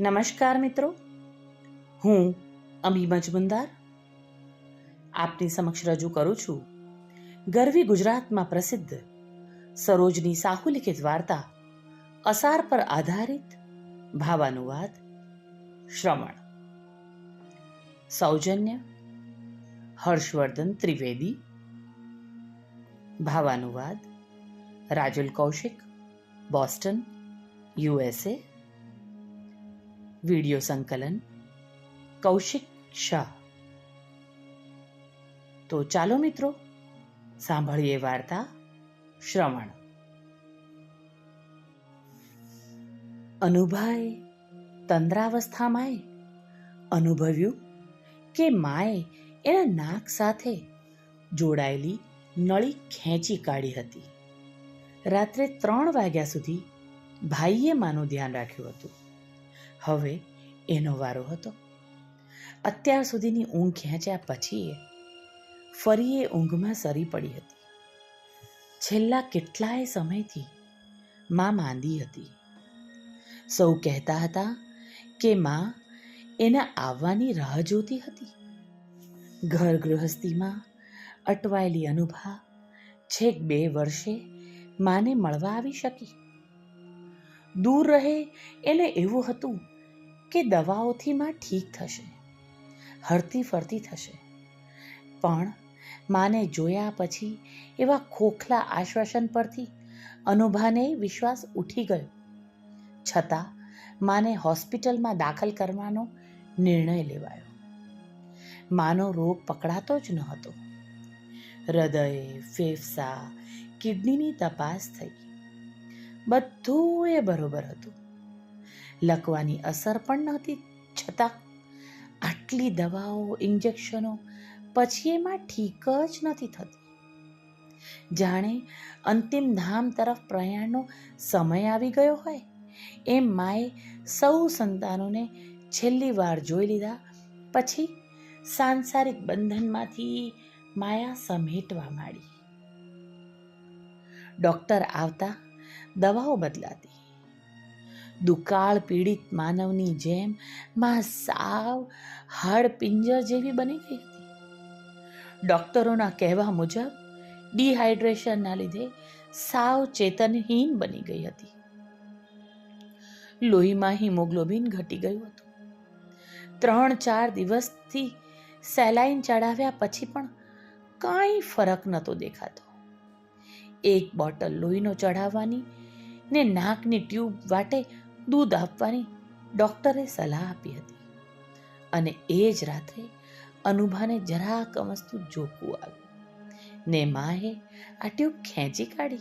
નમસ્કાર મિત્રો. હું અમી મજમુંદાર. આપની સમક્ષ રજૂ કરું છું. ગરવી ગુજરાતમાં પ્રસિદ્ધ સરોજની સાહુ લિખિત વાર્તા અસાર પર આધારિત ભાવાનુવાદ શ્રવણ. સૌજન્ય હર્ષવર્ધન ત્રિવેદી. ભાવાનુવાદ Rajul Kaushik, Boston USA video સંકલન, કૌશિક શાહ. તો ચાલો મિત્રો, સાંભળીએ વાર્તા શ્રવણ. અનુભાએ તંદ્રાવસ્થામાંય અનુભવ્યું કે માએ એના નાક સાથે જોડાયેલી નળી ખેંચી કાઢી હતી. રાત્રે ત્રણ વાગ્યા સુધી ભાઈએ માનું ધ્યાન રાખ્યું હતું. હવે એનો વારો હતો. અત્યાર સુધીની ઊંઘ ખેંચ્યા પછી એ ફરી એ ઊંઘમાં સરી પડી હતી. છેલ્લા કેટલાય સમયથી માં માંદી હતી. સૌ કહેતા હતા કે માં એના આવવાની રાહ જોતી હતી. ઘર ગૃહસ્થીમાં અટવાયેલી અનુભા છેક બે વર્ષે માને મળવા આવી શકી. દૂર રહે એને એવું હતું કે દવાઓથી માં ઠીક થશે. હરતી ફરતી થશે. પણ માને જોયા પછી એવા ખોખલા આશ્વાસન પરથી અનુભાને વિશ્વાસ ઉઠી ગયો. છતાં માને હોસ્પિટલમાં દાખલ કરવાનો નિર્ણય લેવાયો. માનો રોગ પકડાતો જ ન હતો. હૃદય, ફેફસા, કિડનીની તપાસ થઈ. બધું એ બરોબર હતું. લકવાની અસર પણ નહોતી. છતાં આટલી દવાઓ, ઇન્જેક્શનો પછી એમાં ઠીક જ નથી થતી. જાણે અંતિમ ધામ તરફ પ્રયાણનો સમય આવી ગયો હોય. એમ માએ સૌ સંતાનોને છેલ્લી વાર જોઈ લીધા. પછી સાંસારિક બંધનમાંથી માયા સમેટવા માંડી. ડૉક્ટર આવતા દવાઓ બદલાતી. દુકાળ પીડિત માનવની જેમ માં સાવ હાડ પિંજર જેવી બની ગઈ હતી. ડૉક્ટરોના કહેવા મુજબ, ડિહાઇડ્રેશનના લીધે સાવ ચેતનહીન બની ગઈ હતી. લોહીમાં હિમોગ્લોબિન ઘટી ગયું હતું. ત્રણ ચાર દિવસથી સેલાઇન ચડાવ્યા પછી પણ કાંઈ ફરક નહોતો દેખાતો. એક બોટલ લોહીનો ચઢાવવાની ને નાકની ટ્યુબ વાટે દૂધ આપવાની ડૉક્ટરે સલાહ આપી હતી. અને એ જ રાત્રે અનુભાને જરા અમસ્તુ જોખું આવ્યું. ને માએ આ ટ્યુબ ખેંચી કાઢી.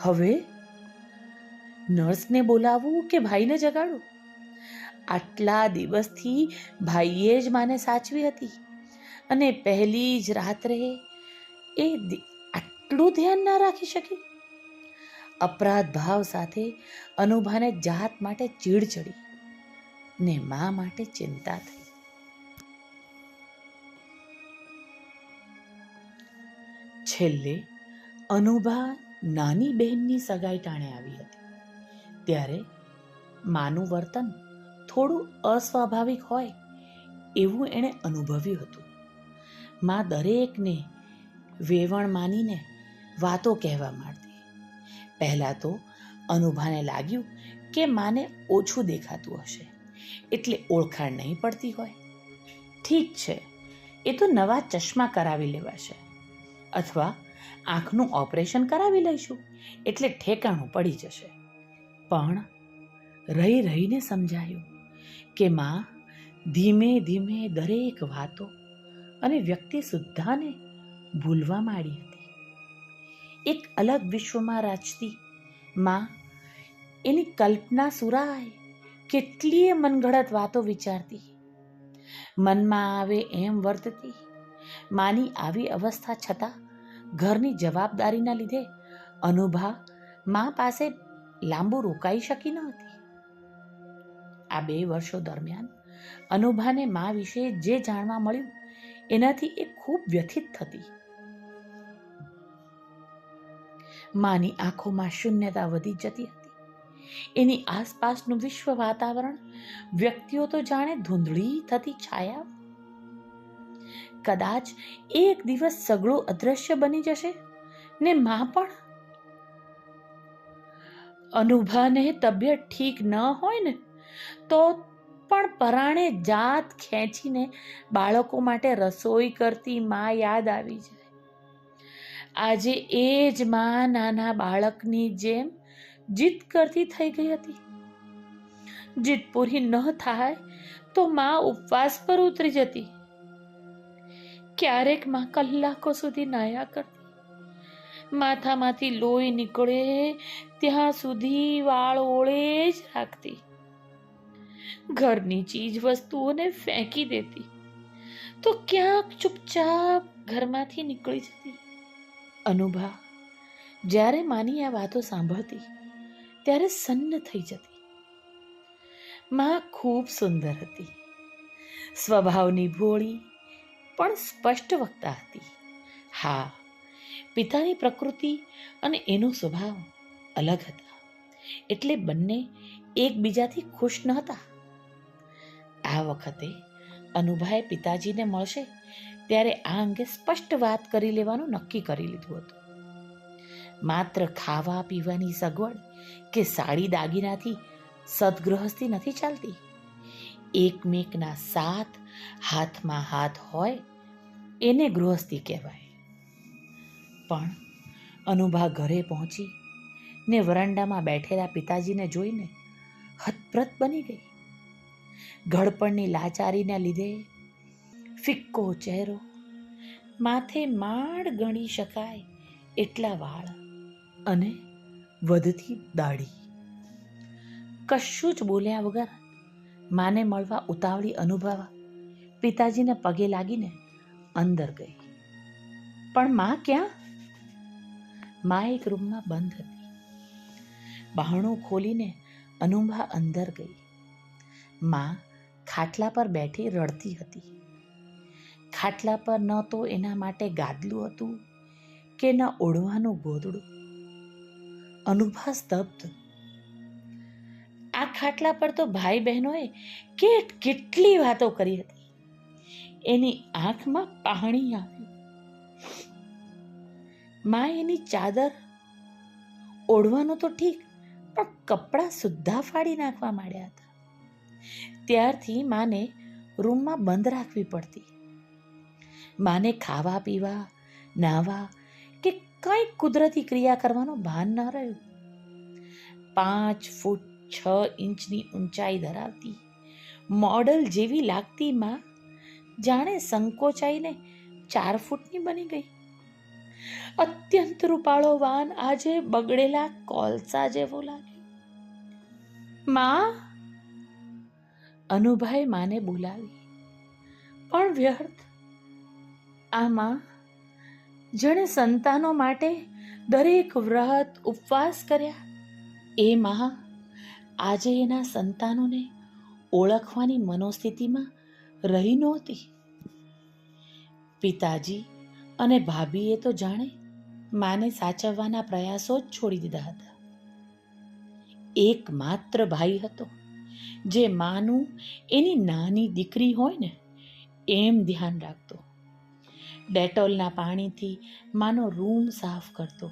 હવે નર્સને બોલાવવું કે ભાઈને જગાડું આટલા દિવસથી ભાઈએ જ માને સાચવી હતી. અને પહેલી જ રાત્રે એ આટલું ધ્યાન ના રાખી શકી? અપરાધ ભાવ સાથે અનુભાને જાત માટે ચીડ ચડી ને મા માટે ચિંતા થઈ. છેલ્લે અનુભા નાની બહેનની સગાઈ ટાણે આવી હતી. ત્યારે માનું વર્તન થોડું અસ્વાભાવિક હોય એવું એણે અનુભવ્યું હતું. માં દરેકને વેવણ માનીને વાતો કહેવા માંડતી. પહેલાં તો અનુભાને લાગ્યું કે માને ઓછું દેખાતું હશે, એટલે ઓળખાણ નહીં પડતી હોય. ઠીક છે, એ તો નવા ચશ્મા કરાવી લેવાશે, અથવા આંખનું ઓપરેશન કરાવી લઈશું, એટલે ઠેકાણું પડી જશે. પણ રહી રહીને સમજાયું કે માં ધીમે ધીમે દરેક વાતો અને વ્યક્તિ સુદ્ધાને ભૂલવા માંડી હતી. એક અલગ વિશ્વમાં રાચતી માં. એની કલ્પના સુરાય કેટલીય મનગઢત વાતો વિચારતી. મનમાં આવે એમ વર્તતી. માની આવી અવસ્થા છતાં ઘરની જવાબદારીના લીધે અનુભા મા પાસે લાંબુ રોકાઈ શકી ન હતી. આ બે વર્ષો દરમિયાન અનુભાને મા વિશે જે જાણવા મળ્યું એનાથી એ ખૂબ વ્યથિત થતી. માની આંખોમાં શૂન્યતા વધી જતી હતી. એની આસપાસનું વિશ્વ વાતાવરણ, વ્યક્તિઓ તો જાણે ધૂંધળી થતી છાયા. કદાચ એક દિવસ સગળું અદ્રશ્ય બની જશે, ને માં પણ? અનુભાને તબિયત ઠીક ન હોય ને, તો પણ પરાણે જાત ખેંચીને બાળકો માટે રસોઈ કરતી માં યાદ આવી જાય. આજે એ જ માં નાના બાળકની જેમ જીદ કરતી થઈ ગઈ હતી. જીત પૂરી ન થાય તો માં ઉપવાસ પર ઉતરી જતી. ક્યારેકમાં કલાકો સુધી નાયા કરતી. માથામાંથી લોહી નીકળે ત્યાં સુધી વાળ ઓળે જ રાખતી. ઘરની ચીજ વસ્તુઓને ફેંકી દેતી. તો ક્યાંક ચૂપચાપ ઘરમાંથી નીકળી જતી. અનુભા, જ્યારે માની આ વાતો સાંભળતી, ત્યારે સન્ન થઈ જતી. માં ખૂબ સુંદર હતી. સ્વભાવની ભોળી, પણ સ્પષ્ટ વક્તા હતી. હા, પિતાની પ્રકૃતિ અને એનો સ્વભાવ અલગ હતા. એટલે બંને એકબીજાથી ખુશ નહોતા. આ વખતે અનુભાએ પિતાજીને મળશે ત્યારે આ અંગે સ્પષ્ટ વાત કરી લેવાનું નક્કી કરી લીધું હતું. માત્ર ખાવા પીવાની સગવડ કે સાડી દાગીનાથી સદગૃહસ્થી નથી ચાલતી. એકમેકના સાથ હાથમાં હાથ હોય એને ગૃહસ્થી કહેવાય. પણ અનુભા ઘરે પહોંચી ને વરંડામાં બેઠેલા પિતાજીને જોઈને હતપ્રત બની ગઈ. ઘડપણની લાચારીને લીધે ફિક્કો ચહેરો. માથે માડ ગણી શકાય એટલા વાળ અને વધતી દાઢી. કશું જ બોલ્યા વગર માને મળવા ઉતાવળી અનુભવા પિતાજીને પગે લાગીને અંદર ગઈ. પણ માં ક્યાં? માં એક રૂમમાં બંધ હતી. બહાણું ખોલીને અનુભા અંદર ગઈ. માં ખાટલા પર બેઠી રડતી હતી. ખાટલા પર ન તો એના માટે ગાદલું હતું કે ન ઓઢવાનું ગોદડું? અનુભા સ્તબ્ધ. આ ખાટલા પર તો ભાઈ બહેનોએ કેટ કેટલી વાતો કરી હતી. એની આંખમાં પાણી આવ્યું. માં એની ચાદર ઓઢવાનું તો ઠીક, પણ કપડાં સુદ્ધા ફાડી નાખવા માંડ્યા હતા. ત્યારથી માને રૂમમાં બંધ રાખવી પડતી. માને ખાવા, પીવા નાવા કે કંઈ કુદરતી ક્રિયા કરવાનું ભાન ન રહ્યું. પાંચ ફૂટ છ ઇંચની ઊંચાઈ ધરાવતી મોડલ જેવી લાગતી માં જાણે સંકોચાઈને ચાર ફૂટની બની ગઈ. અત્યંત રૂપાળો વાન આજે બગડેલા કોલસા જેવો લાગે માં? અનુભાઈ માને બોલાવી. પણ વ્યર્થ આ માં જેણે સંતાનો માટે દરેક વ્રત ઉપવાસ કર્યા. એ માં આજે એના સંતાનોને ઓળખવાની મનોસ્થિતિમાં રહી નહોતી. પિતાજી અને ભાભીએ તો જાણે માને સાચવવાના પ્રયાસો જ છોડી દીધા હતા. એક માત્ર ભાઈ હતો જે માનું એની નાની દીકરી હોય ને, એમ ધ્યાન રાખતો. ડેટોલના પાણીથી માનો રૂમ સાફ કરતો.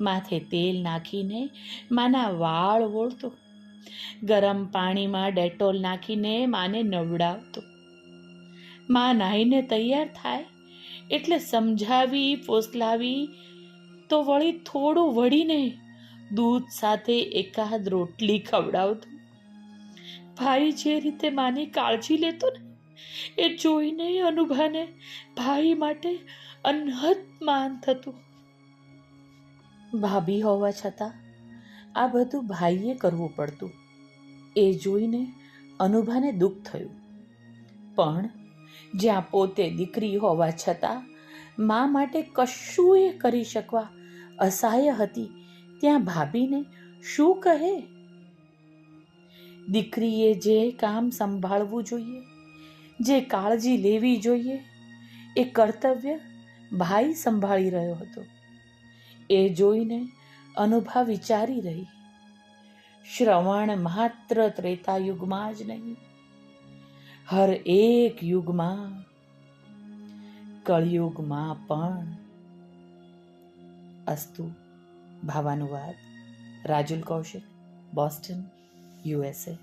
માથે તેલ નાખીને માના વાળ વોળતો. ગરમ પાણીમાં ડેટોલ નાખીને માને નવડાવતો. માં નાહીને તૈયાર થાય એટલે સમજાવી, ફોસલાવી તો વળી થોડું વળીને દૂધ સાથે એકાદ રોટલી ખવડાવતો. ભાઈ જે રીતે માની કાળજી લેતો ને એ જોઈને અનુભાને ભાઈ માટે અનહદ માન થતું. ભાભી હોવા છતાં આ બધું ભાઈએ કરવું પડતું. એ જોઈને અનુભાને દુઃખ થયું. પણ જ્યાં પોતે દીકરી હોવા છતાં મા માટે કશું એ કરી શકવા અસહાય હતી, ત્યાં ભાભીને શું કહે? દીકરીએ જે કામ સંભાળવું જોઈએ જે કાળજી લેવી જોઈએ એ કર્તવ્ય ભાઈ સંભાળી રહ્યો હતો. એ જોઈને અનુભા વિચારી રહી. શ્રવણ માત્ર ત્રેતા યુગમાં જ નહીં, હર એક યુગમાં, કળયુગમાં પણ અસ્તુ ભાવાનુવાદ. Rajul Kaushik, Boston USA